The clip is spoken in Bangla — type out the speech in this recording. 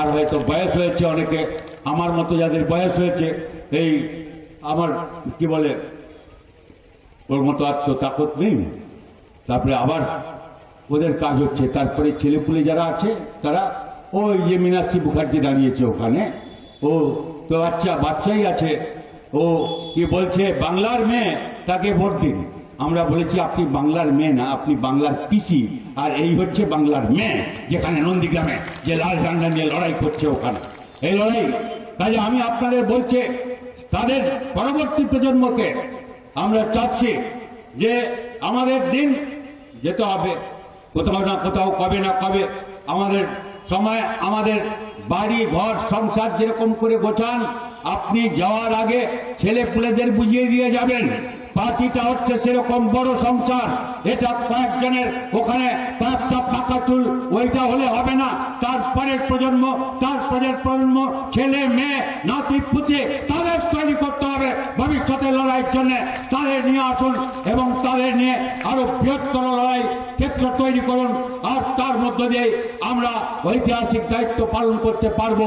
আর হয়তো বয়স হয়েছে অনেকে, আমার মতো যাদের বয়স হয়েছে, এই আমার, কি বলে, ওর মতো আর তো তাকত নেই। তারপরে আবার ওদের কাজ হচ্ছে, তারপরে ছেলেপুলে যারা আছে, তারা ওই যে মীনাক্ষী মুখার্জি দাঁড়িয়েছে ওখানে, ও তো বাচ্চা বাচ্চাই আছে, ও কি বলছে, বাংলার মেয়ে, তাকে ভোট দিন। আমরা বলেছি আপনি বাংলার মেয়ে না, আপনি বাংলার পিসি। আর এই হচ্ছে বাংলার মেয়ে, যেখানে নন্দীগ্রামে যে লাল ডান্ডা নিয়ে লড়াই করছে ওখানে। এই লড়াই কাজে আমি আপনাদের বলছে, তাদের পরবর্তী প্রজন্মকে আমরা চাচ্ছি যে আমাদের দিন যেতে হবে। কোথাও না কোথাও কবে না কবে আমাদের সময় আমাদের বাড়ি, ঘর, সংসার যেরকম করে গোছান, আপনি যাওয়ার আগে ছেলে পুলেদের বুঝিয়ে দিয়ে যাবেন। পার্টিটা হচ্ছে সেরকম বড় সংসার। এটা কয়েকজনের ওখানে কয়েকটা পাকা চুল, ওইটা হলে হবে না। তারপরের প্রজন্ম তারপরের প্রজন্ম, ছেলে, মেয়ে, নাতি, পুতি, তাদের তৈরি করতে লড়াইয়ের জন্য তাদের নিয়ে আসুন এবং তাদের নিয়ে আরও বৃহত্তর লড়াই ক্ষেত্র তৈরি করুন। আর তার মধ্য দিয়ে আমরা ঐতিহাসিক দায়িত্ব পালন করতে পারব।